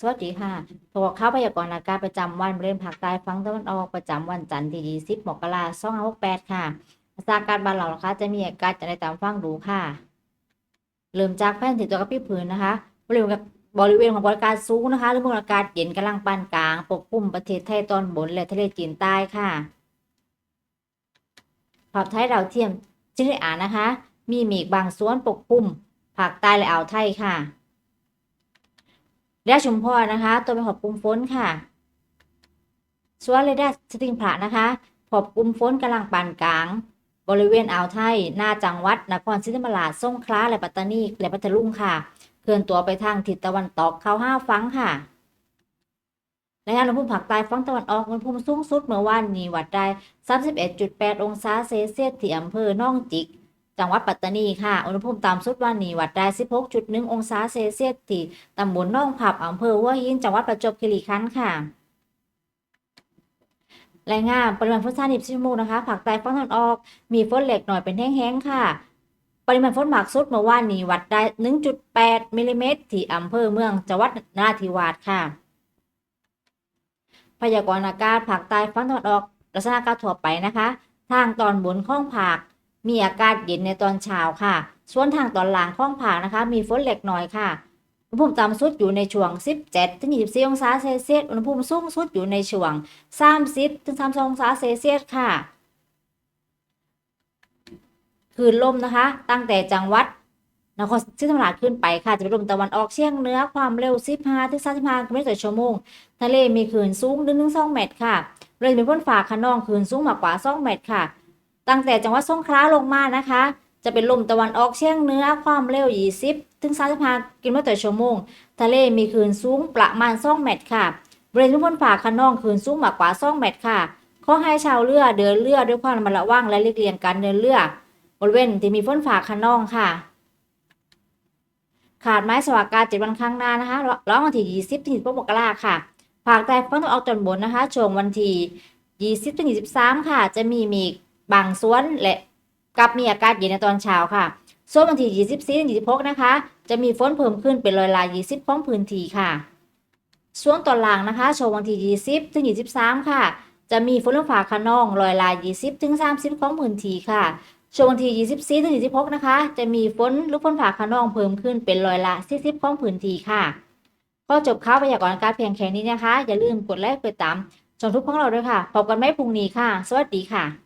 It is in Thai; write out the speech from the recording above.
สวัสดีค่ะพบกับข่าวพยากรณ์อากาศประจำวันบริเวณภาคใต้ฝั่งตะวันออกประจำวันจันทร์ที่20มกราคม2568 ค่ะภาาการบ้านเรานะคะจะมีอากาศจะได้ตามฟังดูค่ะ เริ่มจากแผนที่ตัวกระพิบพื้นนะคะ บริเวณบริเวณของบริการสูงนะคะ หรือมวลอากาศเย็นกำลังปานกลาง ปกคลุมประเทศไทยตอนบนและทะเลจีนใต้ค่ะภาพไทยดาเทียมจึงได้อ่านนะคะ มีเมฆบางส่วนปกคลุมภาคใต้และอ่าวไทยค่ะ เรดาชุมพรนะคะ ตัวเป็นขอบกลุ่มฝนค่ะ ส่วนเรดาสติงพระนะคะขอบกลุ่มฝนกำลังปานกลาง บริเวณอ่าวไทย หน้าจังหวัดนครศรีธรรมราชสงขลาและปัตตานีและพัทลุงค่ะ เคลื่อนตัวไปทางทิศตะวันตกเข้าห้าฟังค่ะรายงานอุณหภูมิภาคใต้ฝั่งตะวันออกอุณหภูมิสูงสุดเมื่อวานนี้วัดได้ 31.8 องศาเซลเซียสที่อำเภอน่องจิก จังหวัดปัตตานีค่ะ อุณหภูมิต่ำสุดวันนี้วัดได้ 16.1 องศาเซลเซียสที่ตำบลน่องผับอำเภอหัวหินจังหวัดประจวบคีรีขันธ์ค่ะรายงานปริมาณฝนฟ้าดิบชั่วโมงนะคะภาคใต้ฝั่งตะวันออก มีฝนเล็กหน่อยเป็นแห้งๆค่ะ ปริมาณฝนหมากสุดเมื่อวานนี้วัดได้ 1.8มิลลิเมตรที่อำเภอเมืองจังหวัดนราธิวาสค่ะ พยากรณ์อากาศภาคใต้ฝั่งตะวันออก ลักษณะอากาศทั่วไปนะคะ ทางตอนบนของภาค มีอากาศเย็นในตอนเช้าค่ะ ส่วนทางตอนล่างของภาคนะคะ มีฝนเล็กน้อยค่ะ อุณหภูมิต่ำสุดอยู่ในช่วง 17 ถึง 24 องศาเซลเซียส อุณหภูมิสูงสุดอยู่ในช่วง 30 ถึง 32 องศาเซลเซียสค่ะ คลื่นลมนะคะ ตั้งแต่จังหวัดนครศรีธรรมราชขึ้นไปค่ะ จะเป็นลมตะวันออกเฉียงเหนือความเร็ว 15ถึง35กิโลเมตรต่อชั่วโมง ทะเลมีคลื่นสูง 1-2 เมตรค่ะเรือมีพ้นฝาขนองคลื่นสูงมากกว่า 2 เมตรค่ะ ตั้งแต่จังหวัดสงขลาลงมานะคะ จะเป็นลมตะวันออกเฉียงเหนือความเร็ว 20 ถึง 35 กิโลเมตรต่อชั่วโมง ทะเลมีคลื่นสูงประมาณ2เมตรค่ะบริเวณที่พ้นฝาขนองคลื่นสูงมากกว่า2เมตรค่ะ ขอให้ชาวเรือเดินเรือด้วยความระมัดระวังและเลีกเลี่ยงการเดินเรือบริเวณที่มีฝนฟ้าขนองค่ะขาดไม้สวากาเจ็ดวันข้างหน้านะคะร้องวันที่20ถึง26มกราค่ะ ภาคใต้ฝั่งตะวันออกตอนบนนะคะ ช่วงวันที่20ถึง23ค่ะ จะมีมฆ บางส่วนและกับมีอากาศเย็นในตอนเช้าค่ะ ส่วนวันที่ 24ถึง26 นะคะ จะมีฝนเพิ่มขึ้นเป็นร้อยละ20 ของพื้นที่ค่ะ ส่วนตอนล่างนะคะช่วงวันที่ 20ถึง23 ค่ะ จะมีฝนฟ้าขนองร้อยละ20ถึง30 ของพื้นที่ค่ะช่วงวันที่ 24ถึง26 นะคะ จะมีฝนลูกฝนฟ้าขนองเพิ่มขึ้นเป็นร้อยละ 40 ของพื้นที่ค่ะ ก็จบข่าวพยากรณ์อากาศเพียงแค่นี้นะคะ อย่าลืมกดไลค์กดติดตามช่องทุกของเราด้วยค่ะ พบกันไม่พรุ่งนี้ค่ะ สวัสดีค่ะ